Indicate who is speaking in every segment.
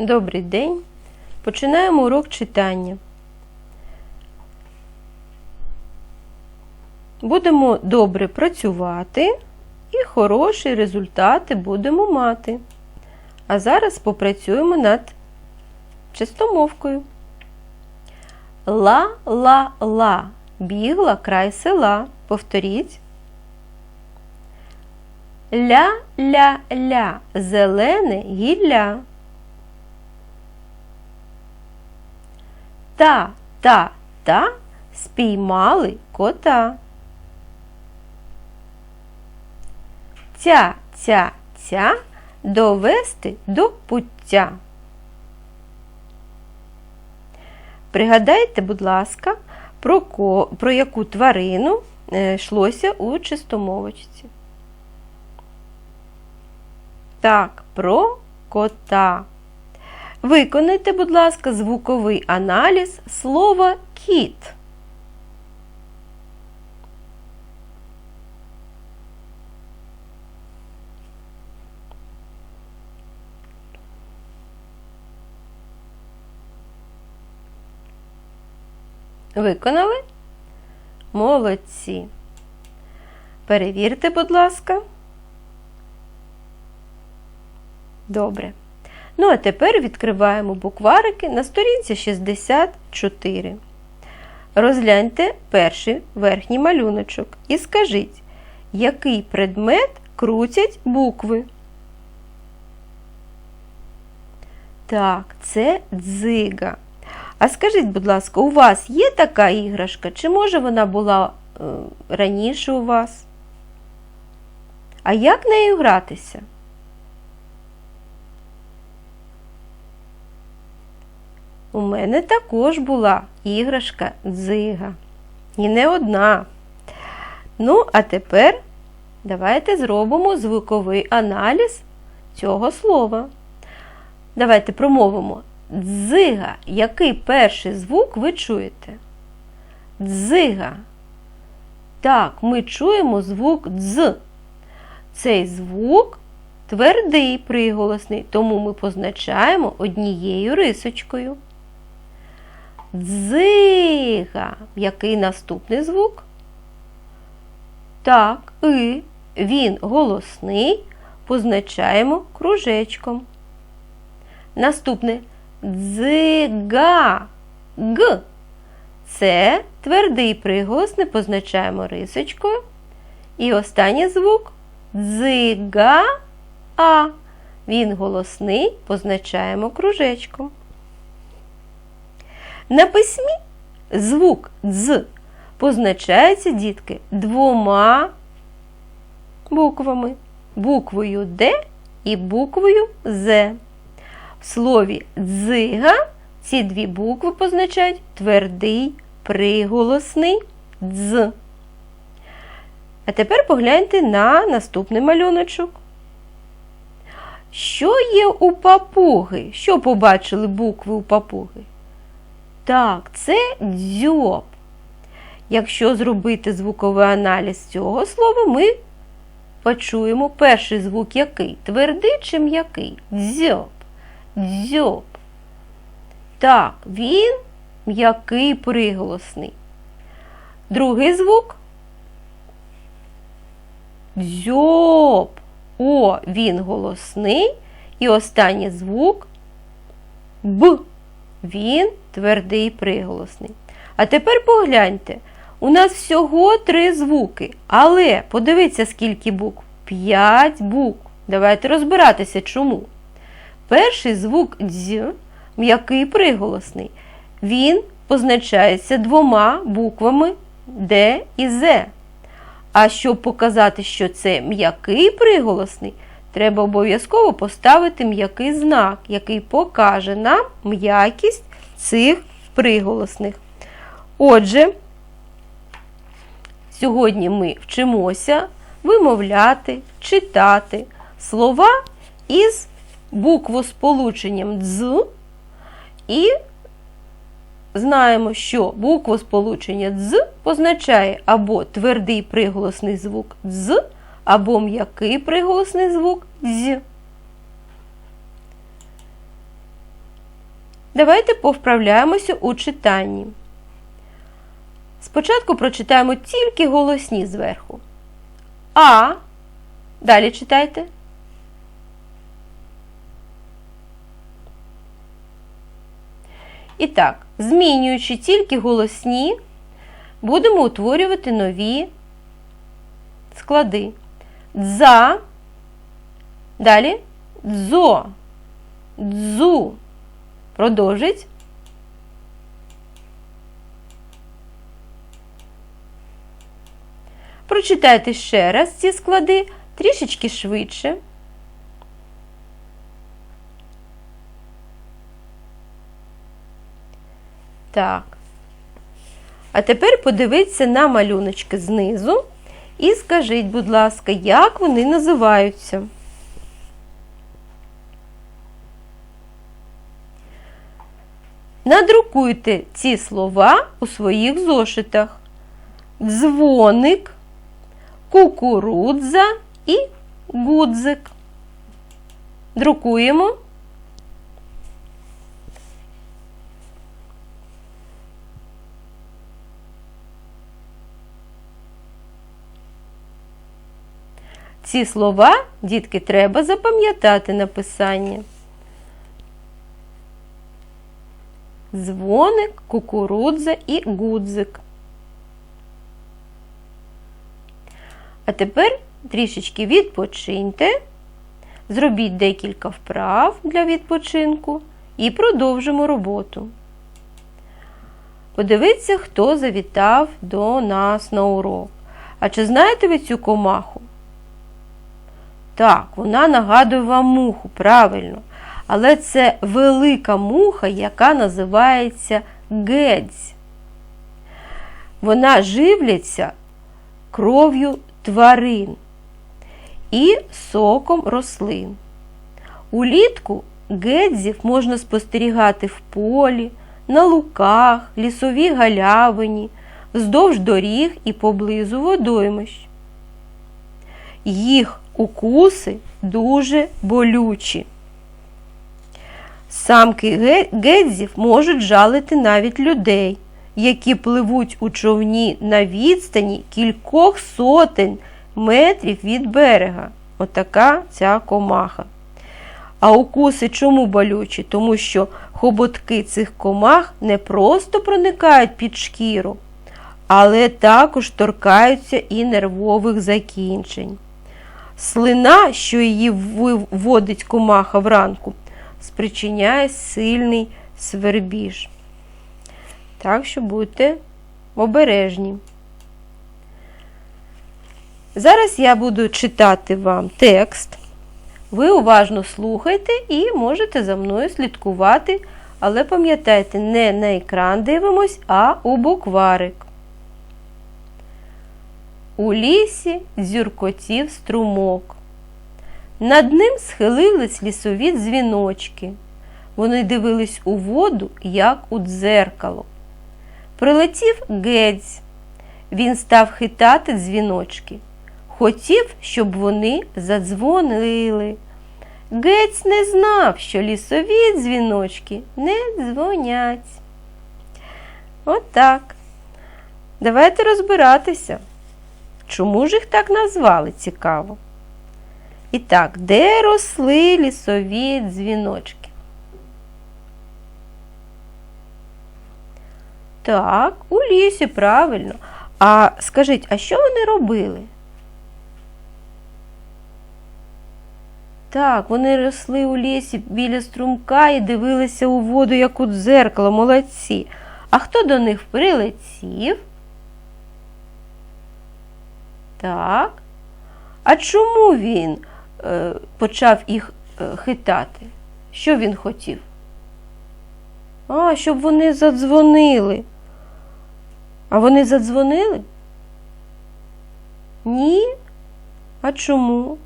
Speaker 1: Добрий день. Починаємо урок читання. Будемо добре працювати і хороші результати будемо мати. А зараз попрацюємо над чистомовкою. Ла-ла-ла. Бігла край села. Повторіть. Ля-ля-ля. Зелене гілля. Та, та, та спіймали кота. Ця, ця, ця довести до пуття. Пригадайте, будь ласка, про, ко, про яку тварину е, йшлося у чистомовочці. Так, про кота. Виконайте, будь ласка, звуковий аналіз слова кіт. Виконали? Молодці. Перевірте, будь ласка. Добре. Ну, а тепер відкриваємо букварики на сторінці 64. Розгляньте перший верхній малюночок і скажіть, який предмет крутять букви. Так, це дзига. А скажіть, будь ласка, у вас є така іграшка? Чи може вона була е, раніше у вас? А як нею гратися? У мене також була іграшка дзига. І не одна. Ну, а тепер давайте зробимо звуковий аналіз цього слова. Давайте промовимо дзига. Який перший звук ви чуєте? Дзига. Так, ми чуємо звук дз. Цей звук твердий приголосний, тому ми позначаємо однією рисочкою. Дзига. Який наступний звук? Так, и. Він голосний, позначаємо кружечком. Наступне дзига. Г. Це твердий приголосний, позначаємо рисочкою. І останній звук дзига. А. Він голосний, позначаємо кружечком. На письмі звук дз позначається, дітки, двома буквами. Буквою Д і буквою З. В слові дзига ці дві букви позначають твердий приголосний дз. А тепер погляньте на наступний малюночок. Що є у папуги? Що побачили букви у папуги? Так, це дзьоб. Якщо зробити звуковий аналіз цього слова, ми почуємо перший звук який? Твердий чи м'який? Дзьоб. Дзьоб. Так, він м'який приголосний. Другий звук дзьоб. О, він голосний. І останній звук Б. Він твердий приголосний. А тепер погляньте, у нас всього три звуки. Але подивіться, скільки букв. П'ять букв. Давайте розбиратися, чому. Перший звук дз, м'який приголосний. Він позначається двома буквами Д і З. А щоб показати, що це м'який приголосний, треба обов'язково поставити м'який знак, який покаже нам м'якість цих приголосних. Отже, сьогодні ми вчимося вимовляти, читати слова із буквосполученням «дз» і знаємо, що буквосполучення «дз» позначає або твердий приголосний звук «дз», або м'який приголосний звук «з». Давайте повправляємося у читанні. Спочатку прочитаємо тільки голосні зверху. А. Далі читайте. І так, змінюючи тільки голосні, будемо утворювати нові склади. Дза. Далі дзо. Дзу. Продовжить. Прочитайте ще раз ці склади трішечки швидше. Так. А тепер подивіться на малюночки знизу і скажіть, будь ласка, як вони називаються. Надрукуйте ці слова у своїх зошитах. Дзвоник, кукурудза і гудзик. Друкуємо. Ці слова, дітки, треба запам'ятати написання. Дзвоник, кукурудза і гудзик. А тепер трішечки відпочиньте, зробіть декілька вправ для відпочинку і продовжимо роботу. Подивіться, хто завітав до нас на урок. А чи знаєте ви цю комаху? Так, вона нагадує вам муху, правильно. Але це велика муха, яка називається гедзь. Вона живляться кров'ю тварин і соком рослин. Улітку гедзів можна спостерігати в полі, на луках, лісовій галявині, вздовж доріг і поблизу водоймищ. Їх укуси дуже болючі. Самки гедзів можуть жалити навіть людей, які пливуть у човні на відстані кількох сотень метрів від берега. Отака ця комаха. А укуси чому болючі? Тому що хоботки цих комах не просто проникають під шкіру, але також торкаються і нервових закінчень. Слина, що її вводить комаха вранку, спричиняє сильний свербіж. Так що будьте обережні. Зараз я буду читати вам текст. Ви уважно слухайте і можете за мною слідкувати, але пам'ятайте, не на екран дивимось, а у букварик. У лісі дзюркотів струмок. Над ним схилились лісові дзвіночки. Вони дивились у воду, як у дзеркало. Прилетів гедзь. Він став хитати дзвіночки. Хотів, щоб вони задзвонили. Гець не знав, що лісові дзвіночки не дзвонять. Отак. От Давайте розбиратися. Чому ж їх так назвали цікаво? І так, де росли лісові дзвіночки? Так, у лісі, правильно. А скажіть, а що вони робили? Так, вони росли у лісі біля струмка і дивилися у воду, як у дзеркало, молодці. А хто до них прилетів? Так. А чому він почав їх е, хитати? Що він хотів? А, щоб вони задзвонили. А вони задзвонили? Ні? А чому?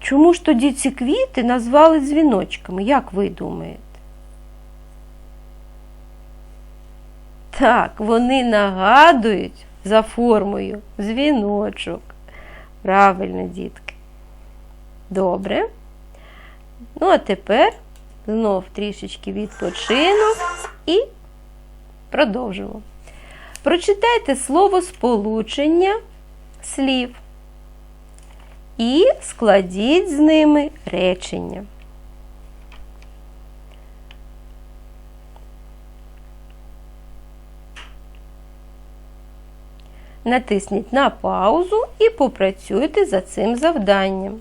Speaker 1: Чому ж тоді ці квіти назвали дзвіночками, як ви думаєте? Так, вони нагадують за формою дзвіночок. Правильно, дітки. Добре. Ну, а тепер знов трішечки відпочинок і продовжимо. Прочитайте слово сполучення слів і складіть з ними речення. Натисніть на паузу і попрацюйте за цим завданням.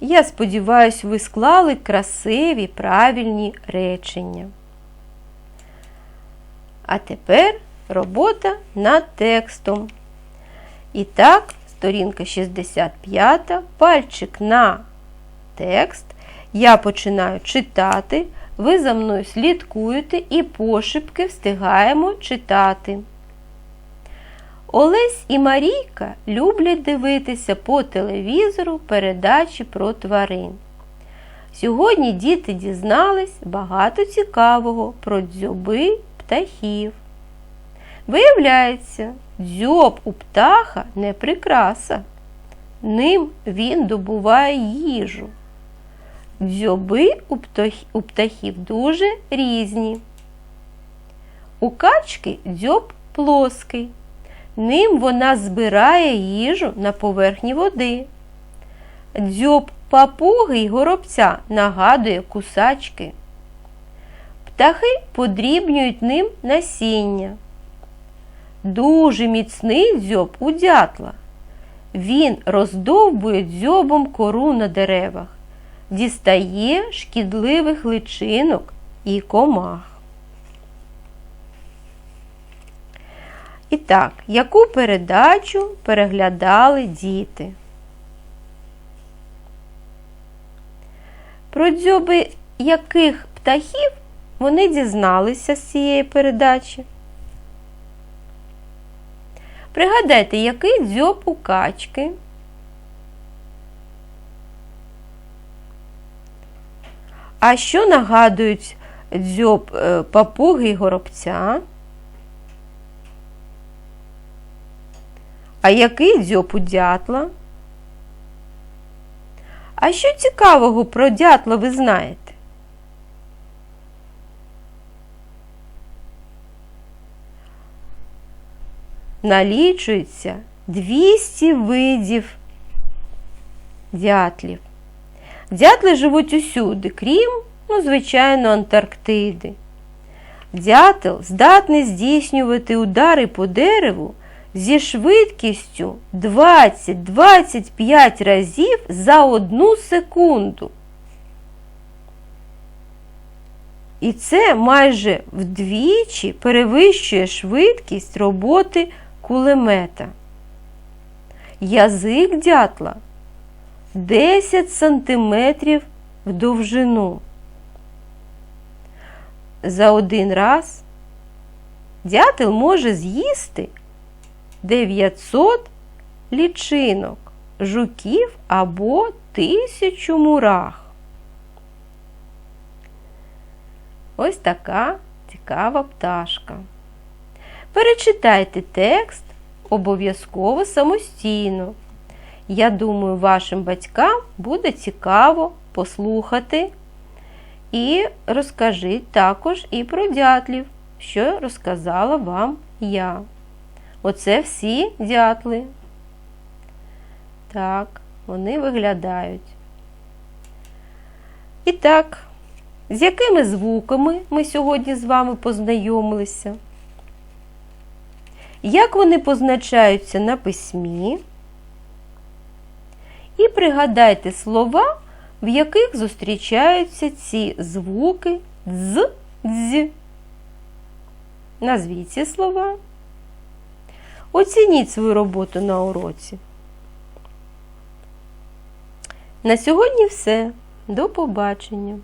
Speaker 1: Я сподіваюся, ви склали красиві правильні речення. А тепер робота над текстом. І так, сторінка 65, пальчик на текст. Я починаю читати. Ви за мною слідкуєте і пошепки встигаємо читати. Олесь і Марійка люблять дивитися по телевізору передачі про тварин. Сьогодні діти дізнались багато цікавого про дзьоби птахів. Виявляється, дзьоб у птаха не прикраса. Ним він добуває їжу. Дзьоби у птахів дуже різні. У качки дзьоб плоский. Ним вона збирає їжу на поверхні води. Дзьоб папуги й горобця нагадує кусачки. Птахи подрібнюють ним насіння. Дуже міцний дзьоб у дятла. Він роздовбує дзьобом кору на деревах дістає шкідливих личинок і комах. І так, яку передачу переглядали діти? Про дзьоби яких птахів вони дізналися з цієї передачі? Пригадайте, який дзьоб у качки? А що нагадують дзьоб е, папуги і горобця? А який дзьоб у дятла? А що цікавого про дятла ви знаєте? Налічується 200 видів дятлів. Дятли живуть усюди, крім, ну, звичайно, Антарктиди. Дятел здатний здійснювати удари по дереву зі швидкістю 20-25 разів за одну секунду. І це майже вдвічі перевищує швидкість роботи кулемета. Язик дятла 10 сантиметрів в довжину. За один раз дятел може з'їсти 900 лічинок, жуків або тисячу мурах. Ось така цікава пташка. Перечитайте текст обов'язково самостійно. Я думаю, вашим батькам буде цікаво послухати. І розкажіть також і про дятлів, що розказала вам я. Оце всі дятли. Так, вони виглядають. І так, з якими звуками ми сьогодні з вами познайомилися? Як вони позначаються на письмі? І пригадайте слова, в яких зустрічаються ці звуки з, дз. Назвіть ці слова. Оцініть свою роботу на уроці. На сьогодні все. До побачення!